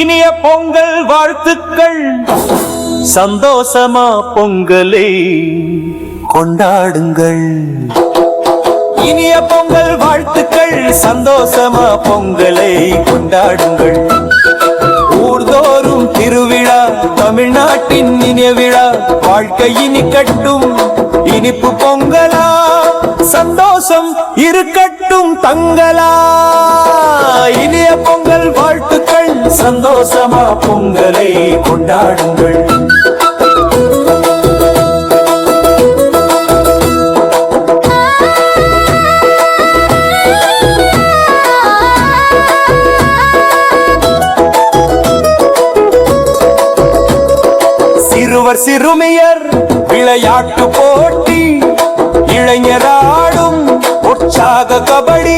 இனிய பொங்கல் வாழ்த்துக்கள். சந்தோஷமா பொங்கலை. கொண்டாடுங்கள். இனிய பொங்கல் வாழ்த்துக்கள். சந்தோஷமா பொங்கலை. கொண்டாடுங்கள். ஊர்தோறும் திருவிழா தமிழ்நாட்டின் இனிய விழா. வாழ்க்கை இனிக்கட்டும் இனிப்பு பொங்கலா. இருக்கட்டும் தங்களா. இனிய பொங்கல் வாழ்த்துக்கள். சந்தோஷமா பொங்கலை கொண்டாடுங்கள். சிறுவர் சிறுமியர் விளையாட்டு போட்டி உற்சாக கபடி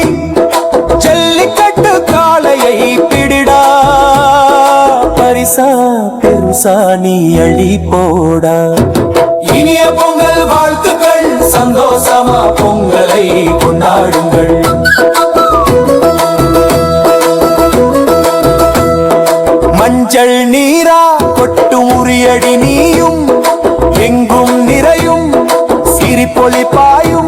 ஜல்லிக்கட்டு காளையை பிடிடா. பரிசா பெருசா நீ அழி போடா. இனிய பொங்கல் வாழ்த்துக்கள் சந்தோஷமா பொங்கலை கொண்டாடுங்கள். மஞ்சள் நீரா கொட்டு உரியடி நீயும் எங்கும் நிறையும் சிரிப்பொலி பாயும்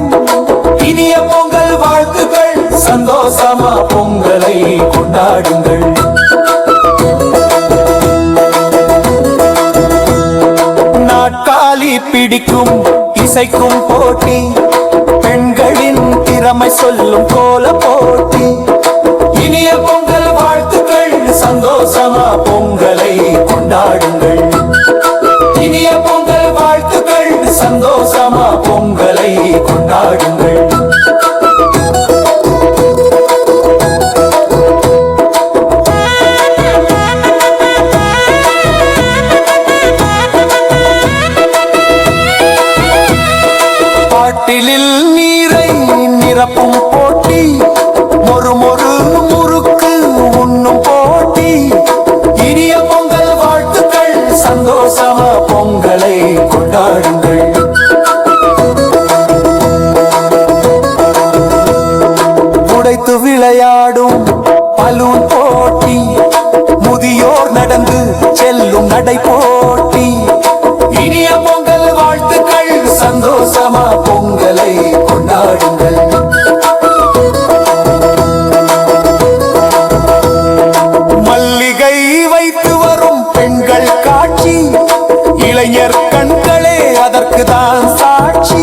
பிடிக்கும் இசைக்கும் போட்டி. பெண்களின் திறமை சொல்லும் கோல போட்டி. இனிய பொங்கல் வாழ்த்துக்கள் சந்தோஷமா பொங்கல் மொறு மொறு முறுக்கு உண்ணும் போட்டி. இனிய பொங்கல் வாழ்த்துக்கள் சந்தோஷமா பொங்கலை கொண்டாடுங்கள். உடைத்து விளையாடும் பலூன் போட்டி. முதியோர் நடந்து செல்லும் நடை போட்டி இளைஞர் கண்களே அதற்கு தான் சாட்சி.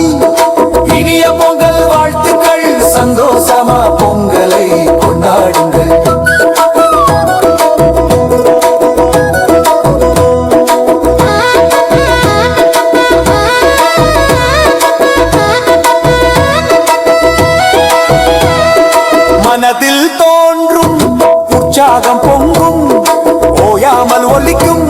இனிய பொங்கல் வாழ்த்துக்கள் சந்தோஷமா பொங்கலை கொண்டாடுங்கள். மனதில் தோன்றும் உற்சாகம் பொங்கும் ஓயாமல் ஒலிக்கும்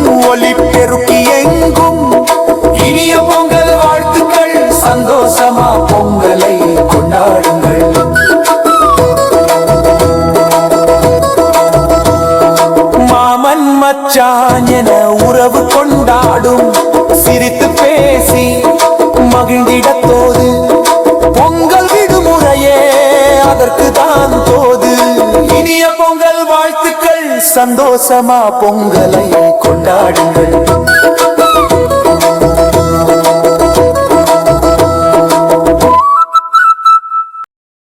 பாடும். சிரித்து பேசி மகிழ்ந்திடத்தோது பொங்கல் விடுமுறையே அதற்கு தான் தோது. இனிய பொங்கல் வாழ்த்துக்கள் சந்தோஷமா பொங்கலை கொண்டாடுங்கள்.